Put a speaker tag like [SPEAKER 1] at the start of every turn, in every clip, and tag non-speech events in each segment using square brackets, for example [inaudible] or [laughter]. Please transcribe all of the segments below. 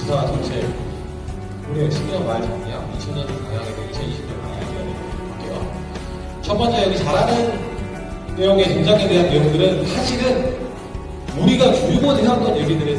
[SPEAKER 1] 부사 전체 올해 10년 말 정리야 2000년 방향에서 2020년 방향으로 볼게요. 첫 번째 여기 잘하는 내용의 등장에 대한 내용들은 사실은 우리가 줄곧 해왔던 얘기들에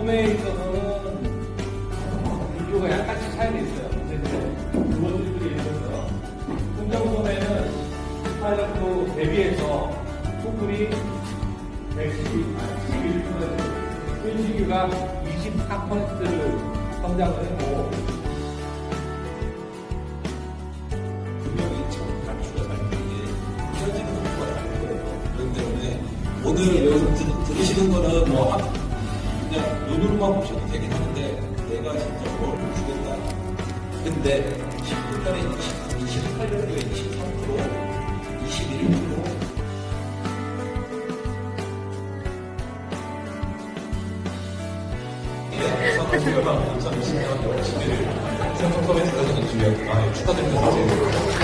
[SPEAKER 2] 소매에 있어서는 비교가 약간씩 차이가 있어요. 근데 이제 주어들들이 있어서 공정 소매는 파일럿도 대비해서 소풀이 110, 아니 11%, 현시기가 24%를 성장을 했고
[SPEAKER 3] 분명히 참 단추가 달린 게 이어지는 효과가 있고요. 그렇기 때문에 오늘 들, 들으시는 거는 뭐 한- 그냥 눈으로만 보셔도 되긴 하는데 내가 진짜 뭘 주겠다. 근데 19년에 20, 28년도에 23%, 21%,
[SPEAKER 1] 상수가 2020년 열심히를 생성 서비스에서 준비하고 아, 축하드립니다. 사실.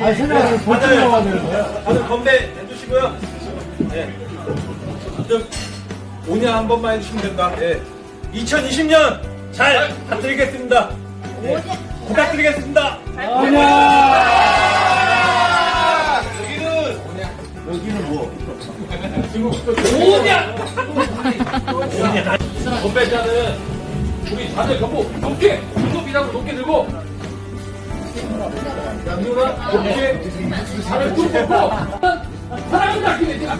[SPEAKER 4] 아, 생각을 보충하고 하는 거야.
[SPEAKER 2] 다들 건배 해주시고요. 예. 좀 5년 한 번만 해주시면 된다. 예. 2020년 잘 부탁드리겠습니다. 예. 부탁드리겠습니다. 여기는
[SPEAKER 4] 여기는 뭐?
[SPEAKER 2] 오냐! 건배자는 우리 다들 전부 높게 무릎이라고 높게 들고. 양손은 높게 발을 쭉 뻗고. 사랑을 닿기를
[SPEAKER 4] 그러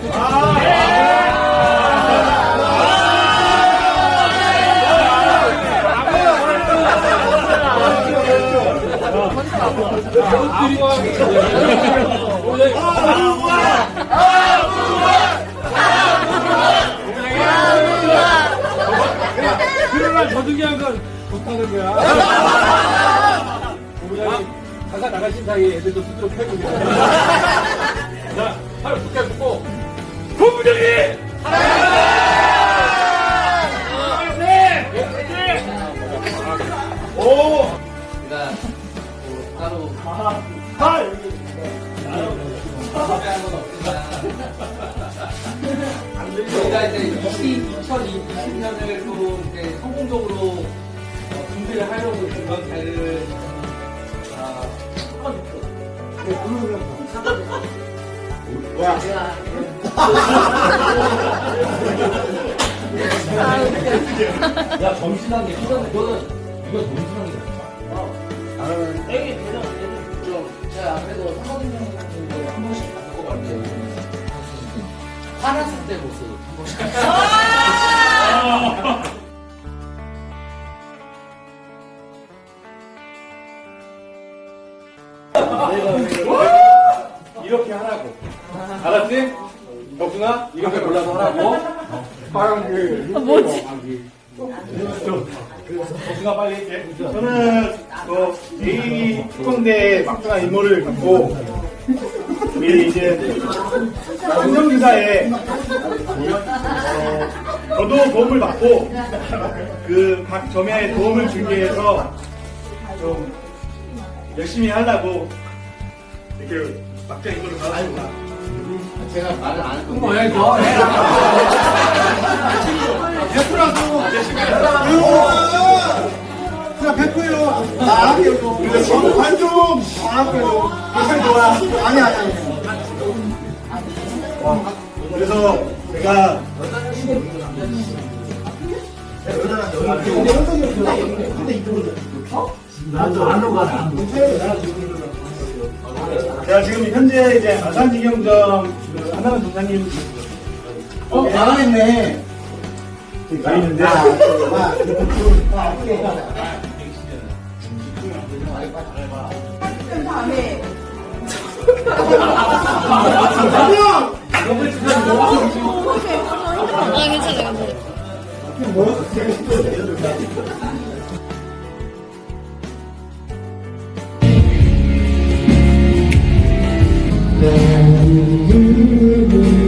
[SPEAKER 2] 가신 사이에 애들도 펴고 있어요. 자, 팔을 붙게 붙고! 오!
[SPEAKER 5] 뭐 따로
[SPEAKER 4] 팔!
[SPEAKER 5] 저희가 이제 2020년을 또 이제 성공적으로 어, 준비를 하려고 그런 자리를
[SPEAKER 2] 야, 정신하게 이건 이거는 이거 정신하게
[SPEAKER 5] 애기 대장 애들 좀 제가 그래도 사모님한테 한 번씩 바꿔봤는데 화났을 때 모습 한 번씩 [laughs]
[SPEAKER 2] 하라고. 파란 그. 뭐지? 덕순아 빨리 해.
[SPEAKER 4] 저는 그 A 특공대 막강한 인물을 갖고 우리 이제 행정지사에 어, 저도 도움을 받고 그 각 점에 도움을 주기 위해서 좀 열심히 하려고 이렇게 막강 인물을 받았습니다.
[SPEAKER 5] 제가 말을 안 했고.
[SPEAKER 2] 뭐야 이거?
[SPEAKER 4] 그냥 100%예요. 아, 아니요. 저도 아니, 아니. 어, 그래서 제가 제가 지금 현재 이제 아산지경점 그 한나만總장님
[SPEAKER 5] 어, 잘하겠네.
[SPEAKER 4] 가 있는데
[SPEAKER 6] 아, 괜찮아, 괜찮아.
[SPEAKER 7] Thank you.